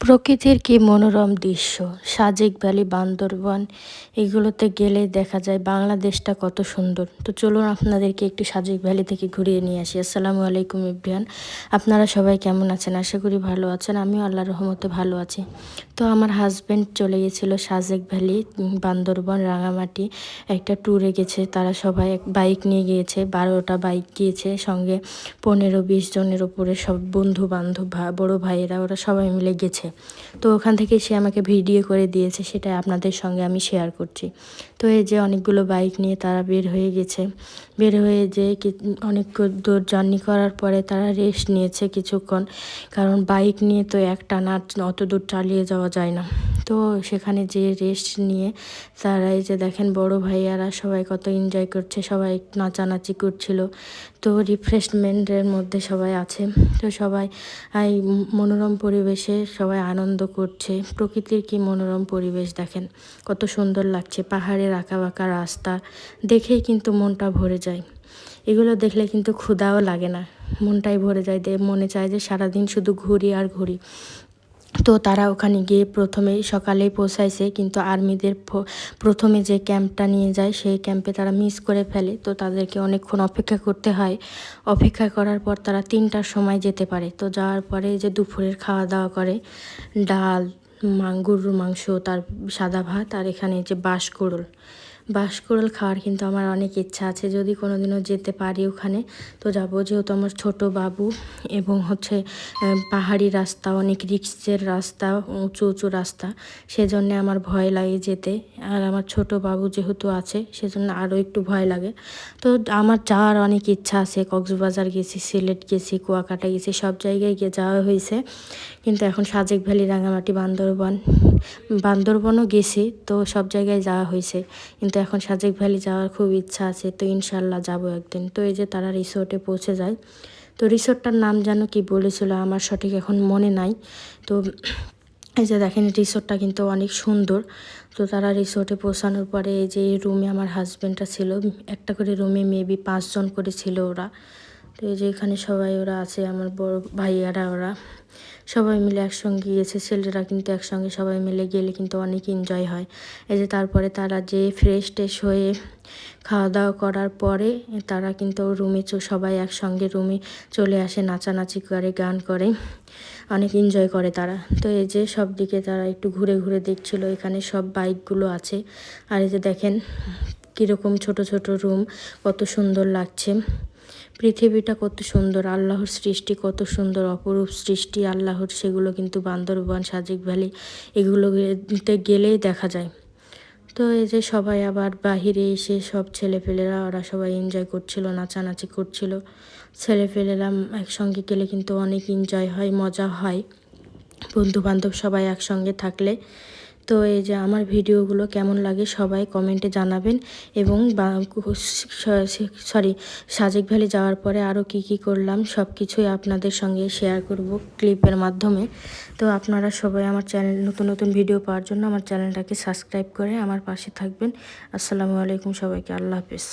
প্রকৃতির কি মনোরম দৃশ্য? সাজেক ভ্যালি, বান্দরবন, এগুলোতে গেলে দেখা যায় বাংলাদেশটা কত সুন্দর। তো চলুন আপনাদেরকে একটু সাজেক ভ্যালি থেকে ঘুরিয়ে নিয়ে আসি। আসসালামু আলাইকুম ইব্রিয়ান আপনারা সবাই কেমন আছেন? আশা করি ভালো আছেন। আমিও আল্লাহ রহমতে ভালো আছি। তো আমার হাজব্যান্ড চলে গেছিল সাজেক ভ্যালি বান্দরবন, রাঙামাটি। একটা ট্যুরে গেছে। তারা সবাই বাইক নিয়ে গিয়েছে। বারোটা বাইক গিয়েছে। সঙ্গে পনেরো, বিশ জনের ওপরে সব বন্ধু বান্ধব বড় ভাইয়েরা, ওরা সবাই মিলে গেছে। তো ওখান থেকে সে আমাকে ভিডিও করে দিয়েছে, সেটা আপনাদের সঙ্গে আমি শেয়ার করছি। তো এই যে অনেকগুলো বাইক নিয়ে তারা বের হয়ে গেছে। বের হয়ে যে অনেক দূর জার্নি করার পরে তারা রেস্ট নিয়েছে কিছুক্ষণ। কারণ বাইক নিয়ে তো একটা না, অত দূর চালিয়ে যাওয়া যায় না। তো সেখানে যে রেস্ট নিয়ে তারা এই যে দেখেন বড় ভাইয়ারা সবাই কত এনজয় করছে, সবাই নাচানাচি করছিল। তো রিফ্রেশমেন্টের মধ্যে সবাই আছে। তো সবাই, এই মনোরম পরিবেশে সবাই আনন্দ করছে। প্রকৃতির কি মনোরম পরিবেশ দেখেন, কত সুন্দর লাগছে। পাহাড়ের আঁকা বাঁকা রাস্তা, দেখেই কিন্তু মনটা ভরে যায়। এগুলো দেখলে কিন্তু ক্ষুদাও লাগে না। মনটাই ভরে যায়, দে মনে চায় যে সারাদিন শুধু ঘুরি আর ঘুরি। তো তারা ওখানে গিয়ে প্রথমেই সকালেই পৌঁছাইছে, কিন্তু আর্মিদের প্রথমে যে ক্যাম্পটা নিয়ে যায়, সেই ক্যাম্পে তারা মিস করে ফেলে। তো তাদেরকে অনেকক্ষণ অপেক্ষা করতে হয়। অপেক্ষা করার পর তারা তিনটার সময় যেতে পারে। তো যাওয়ার পরে যে দুপুরের খাওয়া দাওয়া করে, ডাল গরুর মাংস, তার সাদা ভাত আর এখানে যে বাঁশকুড়ল। বাঁশকুড়ল খাওয়ার কিন্তু আমার অনেক ইচ্ছা আছে। যদি কোনো দিনও যেতে পারি ওখানে, তো যাব যেহেতু আমার ছোট বাবু এবং হচ্ছে পাহাড়ি রাস্তা, অনেক রিক্সের রাস্তা, উঁচু উঁচু রাস্তা, সেজন্যে আমার ভয় লাগে যেতে। আর আমার ছোট বাবু যেহেতু আছে, সেজন্য আরও একটু ভয় লাগে। তো আমার যাওয়ার অনেক ইচ্ছা আছে। কক্সবাজার গেছি, সিলেট গেছি, কুয়াকাটা গেছি, সব জায়গায় গিয়ে যাওয়া হয়েছে। কিন্তু এখন সাজেক ভ্যালি, রাঙামাটি, বান্দরবন, বান্দরবনও গেছি, তো সব জায়গায় যাওয়া হয়েছে। কিন্তু এখন সাজেক ভ্যালি যাওয়ার খুব ইচ্ছা আছে, তো ইনশাল্লাহ যাব একদিন। তো এই যে তারা রিসোর্টে পৌঁছে যায়, তো রিসোর্টটার নাম যেন কি বলেছিল আমার সঠিক এখন মনে নাই। তো এই যে দেখেন রিসোর্টটা কিন্তু অনেক সুন্দর, তো তারা রিসোর্টে পৌঁছানোর পরে এই যে রুমে আমার হাজব্যান্ডটা ছিল, একটা করে রুমে মেবি পাঁচজন করে ছিল ওরা। তো এই যে এখানে সবাই ওরা আছে, আমার বড় ভাইয়ারা ওরা। সবাই মিলে একসঙ্গে গিয়েছে, ছেলেরা কিন্তু একসঙ্গে সবাই মিলে গেলে কিন্তু অনেক এনজয় হয়। এই যে তারপরে তারা যে ফ্রেশ টেশ হয়ে খাওয়া দাওয়া করার পরে তারা কিন্তু রুমে সবাই একসঙ্গে রুমে চলে আসে, নাচানাচি করে, গান করে। অনেক এনজয় করে তারা। তো এই যে সব দিকে তারা একটু ঘুরে ঘুরে দেখছিল, এখানে সব বাইকগুলো আছে। আর এই যে দেখেন, কীরকম ছোট ছোট রুম কত সুন্দর লাগছে। পৃথিবীটা কত সুন্দর, আল্লাহর সৃষ্টি কত সুন্দর, অপরূপ সৃষ্টি, আল্লাহর সেগুলো কিন্তু বান্দরবান, সাজিক ভ্যালি এগুলোতে গেলেই দেখা যায়। তো এই যে সবাই আবার বাহিরে এসে সব ছেলেপেলেরা, ওরা সবাই এনজয় করছিল, নাচানাচি করছিল। ছেলেপেলেরা একসঙ্গে গেলে কিন্তু অনেক এনজয় হয়, মজা হয়। বন্ধু বান্ধব সবাই একসঙ্গে থাকলে তো এই যে আমার ভিডিওগুলো কেমন লাগে সবাই কমেন্টে জানাবেন এবং সরি, সাজেক ভ্যালি যাওয়ার পরে আরও কি কি করলাম সব কিছুই আপনাদের সঙ্গে শেয়ার করব ক্লিপের মাধ্যমে। তো আপনারা সবাই আমার চ্যানেল, নতুন নতুন ভিডিও পাওয়ার জন্য আমার চ্যানেলটাকে সাবস্ক্রাইব করে আমার পাশে থাকবেন। আসসালামু আলাইকুম সবাইকে, আল্লাহ হাফিজ।